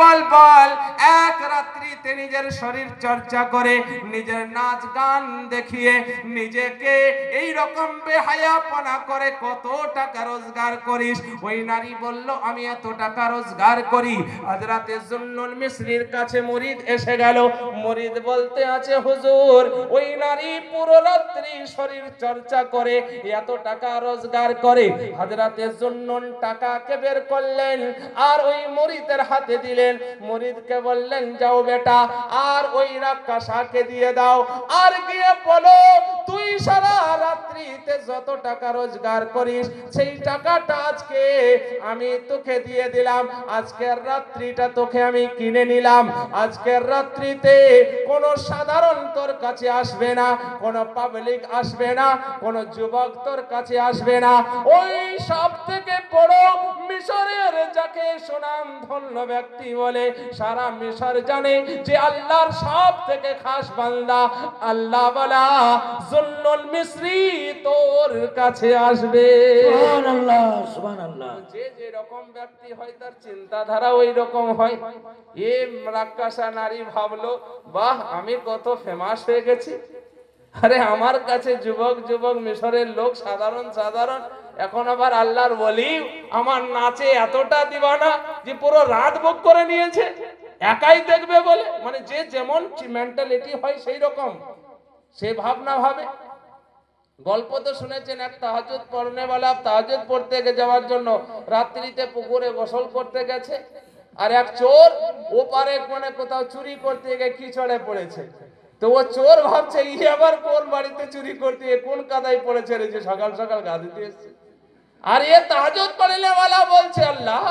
বল বল। এক রাত্রিতে নিজের শরীর চর্চা করে নিজের নাচ গান দেখিয়ে নিজেকে এই রকম বেহায়াপনা করে কত টাকা রোজগার করিস? ওই নারী বলল, আমি এত টাকা রোজগার করি। হযরতে জুন্নুল মিসরির কাছে মুরিদ এসে গেল। মুরিদ বলতে আছে, হুজুর, ওই নারী পুরো রাত্রি শরীর চর্চা করে এত টাকা রোজগার করে। হযরতে জুন্নুন টাকাকে বের করলেন আর ওই মুরিদের হাতে দিলেন মুরিদকে বললেন যাও বেটা আর ওই রাক্ষসাকে দিয়ে দাও। আর গিয়ে বলো তুই সারা রাত্রিতে যত টাকা রোজগার করিস, সেই টাকাটা আজকে আমি তোকে দিয়ে দিলাম। আজকের রাত্রিটা তোকে আমি কিনে নিলাম। আজকের রাত্রিতে কোনো সাধারণ তোর কাছে আসবে না, কোনো পাবলিক আসবে না, কোনো যুবক তোর কাছে আসবে না। ওই সব থেকে বড় মিশরের যাকে সুনাম ধন্য ব্যক্তি বলে সারা মিশর জানে যে আল্লাহর সব থেকে খাস বান্দা আল্লাহ বলা জুন্নুল মিসরি। তোর কাছে আসবে। যে যে রকম ব্যক্তি হয় তার চিন্তাধারা ওই রকম হয়। এ রাক্ষসা নারী ভাবলো বাহ আমি কত ফেমাস হয়ে গেছি। আরে আমার কাছে যুবক যুবক মিশরের লোক সাধারণ সাধারণ। এখন আবার আল্লাহর বলি আমার নাচে এতটা দিবানা যে পুরো রাত বুক করে নিয়েছে। একাই দেখবে বলে। মানে যে যেমন মেন্টালিটি হয় সেই রকম সে ভাবনা ভাবে। গল্প তো শুনেছেন, এক তাহাজুদ পড়নেওয়ালা তাহাজুদ পড়তে যাওয়ার জন্য রাত্রিতে পুকুরে গোসল করতে গেছে। আর এক চোর ওপারে মানে কোথাও চুরি করতে গিয়ে কি চড়ে পড়েছে। তো ও চোর ভাবছে, ই আবার কোন বাড়িতে চুরি করতে গিয়ে কোন কাদায় পড়েছে রে যে সকাল সকাল গা দিতে এসছে। আর এ তাহাজুদ পড়লে ওয়ালা বলছে, আল্লাহ,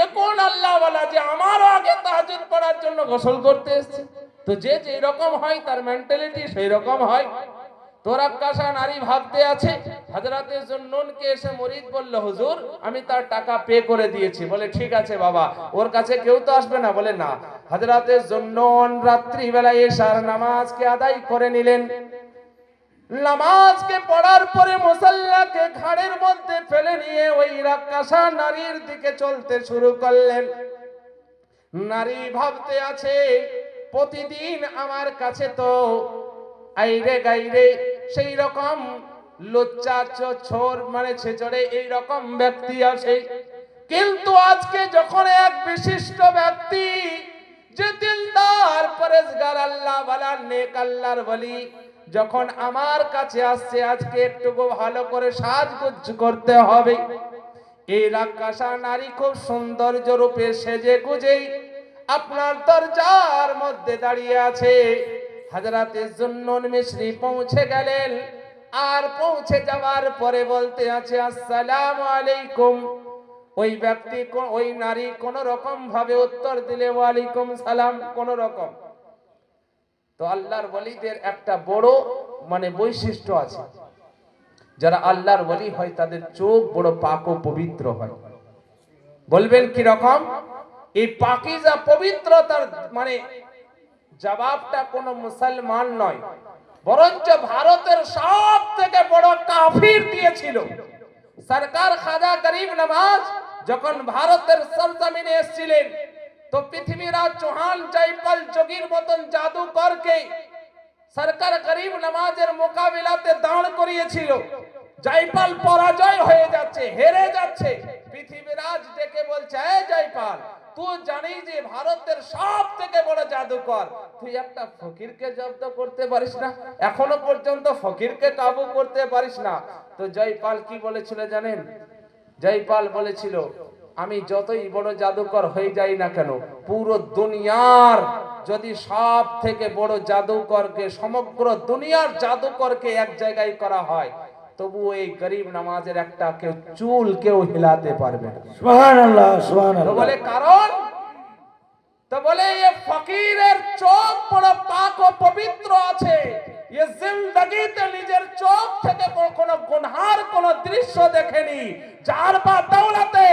এ কোন আল্লাহ ওয়ালা যে আমারও আগে তাহাজুদ পড়ার জন্য গোসল করতে এসছে। তো যে যেরকম হয় তার মেন্টালিটি সেই রকম হয়। তোরা কাসা নারী ভাবতে আছে? হাজরাতে জন্নুনকে এসে মরিদ বলল, হুজুর, আমি তার টাকা পে করে দিয়েছি। বলে, ঠিক আছে বাবা, ওর কাছে কেউ তো আসবে না। বলে, না। হাজরাতে জন্নুন রাত্রিবেলায় এসার নামাজকে আদায় করে নিলেন। নামাজকে পড়ার পরে মুসাল্লাকে ঘাড়ের মধ্যে ফেলে নিয়ে ওই রাক্ষসা নারীর দিকে চলতে শুরু করলেন। নারী ভাবতে আছে, প্রতিদিন আমার কাছে তো আইরে গাইরে সেই রকম লোচ্চা ছোর মানে ব্যক্তি আসে। কিন্তু আজকে যখন এক বিশিষ্ট ব্যক্তি নেক আল্লাহর বলি, যখন আমার কাছে আসছে, আজকে একটু ভালো করে সাজগুজ করতে হবে। এই রাক্ষসা নারী খুব সৌন্দর্য রূপে সেজে গুজেই আপনার দরজার মধ্যে দাঁড়িয়ে আছে। হাজরাতে জুন্নুন মিশ্রি পৌঁছে গেলেন। আর পৌঁছে যাওয়ার পরে বলতে আছে, আসসালামু আলাইকুম। ওই ব্যক্তি, ওই নারী কোন রকম ভাবে উত্তর দিলে, ওয়ালাইকুম সালাম কোন রকম তো আল্লাহর ওলিদের একটা বড় মানে বৈশিষ্ট্য আছে। যারা আল্লাহর ওলি হয়, তাদের চোখ বড় পাক ও পবিত্র হয়। বলবেন কি রকম এই পাকিজা পবিত্রতার মানে জবাবটা কোনো মুসলমান নয়, বরঞ্চ ভারতের সব থেকে বড় কাফির দিয়েছিল। সরকার খাজা গরিব নামাজ যখন ভারতের সরজমিনে এসেছিলেন, তো পৃথিবীরাজ চৌহান জয়পাল যোগীর মতন জাদুকরকে সরকার গরিব নামাজের মোকাবিলাতে দাঁড় করিয়েছিল। জয়পাল পরাজয় হয়ে যাচ্ছে, হেরে যাচ্ছে। পৃথিবীরাজ ডেকে বলছে জয়পাল তুই জানিস যে ভারতের সব থেকে বড় জাদুকর। তুই একটা ফকিরকে জব্দ করতে পারিস না, এখনও পর্যন্ত ফকিরকে কাবু করতে পারিস না। তো জয়পাল কি বলেছিল জানেন? জয়পাল বলেছিল, আমি যতই বড় জাদুকর হয়ে যাই না কেন, পুরো দুনিয়ার যদি সব থেকে বড় জাদুকরকে, সমগ্র দুনিয়ার জাদুকরকে এক জায়গায় করা হয় তবু এই গরিব নামাজের একটা কেউ চুল কেউ হিলাতে পারবে তো বলে কারণ? তো বলে এ ফকিরের চোখ বড় পাক ও পবিত্র আছে। এ জিন্দগিতে নিজের চোখ থেকে কোনো গুনহার কোন দৃশ্য দেখেনি। যার বা দৌলতে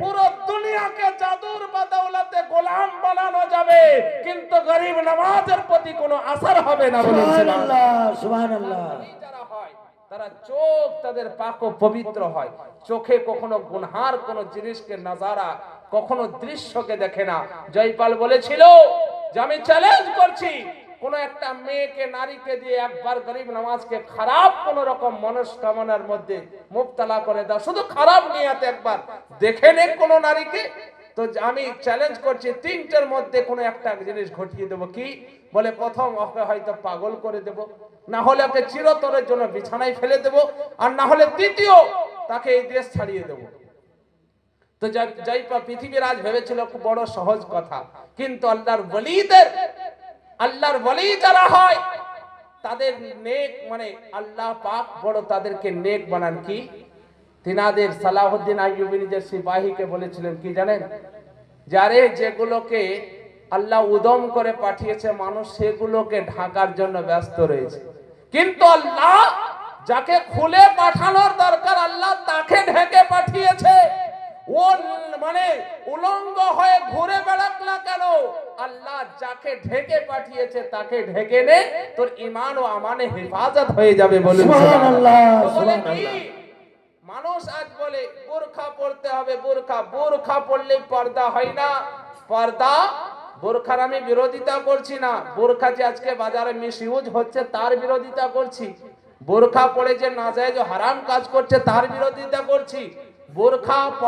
পুরো দুনিয়াকে জাদুর বা দৌলতে গোলাম বানানো যাবে। কিন্তু গরিব নামাজের প্রতি কোনো আসার হবে না সুবহানাল্লাহ সুবহানাল্লাহ। যারা তারা চোখ তাদের পাক পবিত্র হয়। চোখে কখনো গুনহার, কোন জিনিসকে নাজারা, কখনো দৃশ্যকে দেখে না। জয়পাল বলেছিল, যে আমি চ্যালেঞ্জ করছি, কোন একটা মেয়েকে, নারীকে দিয়ে একবার গরিব নামাজকে খারাপ কোন রকম মনস্কামনার মধ্যে মুক্তলা করে দাও। শুধু খারাপ নিয়াতে একবার। দেখে নে কোন নারীকে। তো আমি চ্যালেঞ্জ করছি, তিনটের মধ্যে কোনো একটা জিনিস ঘটিয়ে দেবো কি? বলে, প্রথম ওকে হয়তো পাগল করে দেব। না হলে ওকে চিরতরের জন্য বিছানায় ফেলে দেব, আর না হলে তৃতীয় তাকে এই দেশ ছাড়িয়ে দেবো। তো যাই পৃথিবীর আজ ভেবেছিল খুব বড় সহজ কথা, কিন্তু আল্লাহর বলিদের আল্লাহর বলি যারা হয়, তাদের নেক মানে আল্লাহ পাক বড় তাদেরকে নেক বানান কি? তিনাদের সালাহুদ্দিন আইয়ুবী নিজের সিপাহীকে বলেছিলেন, কি জানেন? যারে যেগুলোকে আল্লাহ উদম করে পাঠিয়েছে, মানুষ সেগুলোকে ঢাকার জন্য ব্যস্ত রয়েছে। কিন্তু আল্লাহ যাকে খুলে পাঠানোর দরকার আল্লাহ তাকে ঢেকে পাঠিয়েছে। ও মানে উলঙ্গ হয়ে ঘুরে বেড়াক না কেন? আল্লাহ যাকে ঢেকে পাঠিয়েছে তাকে ঢেকে নে। তোর ইমান ও আমানে হেফাজত হয়ে যাবে বলে মানুষ আজ বলে বোরখা পড়তে হবে বোরখা। বোরখা পড়লে পর্দা হয় না। পর্দা বোরখার আমি বিরোধিতা করছি না। বোরখা যে আজকে বাজারে মিস ইউজ হচ্ছে, তার বিরোধিতা করছি। বোরখা পড়ে যে নাজায়েজ যায় হারাম কাজ করছে, তার বিরোধিতা করছি। বোরখা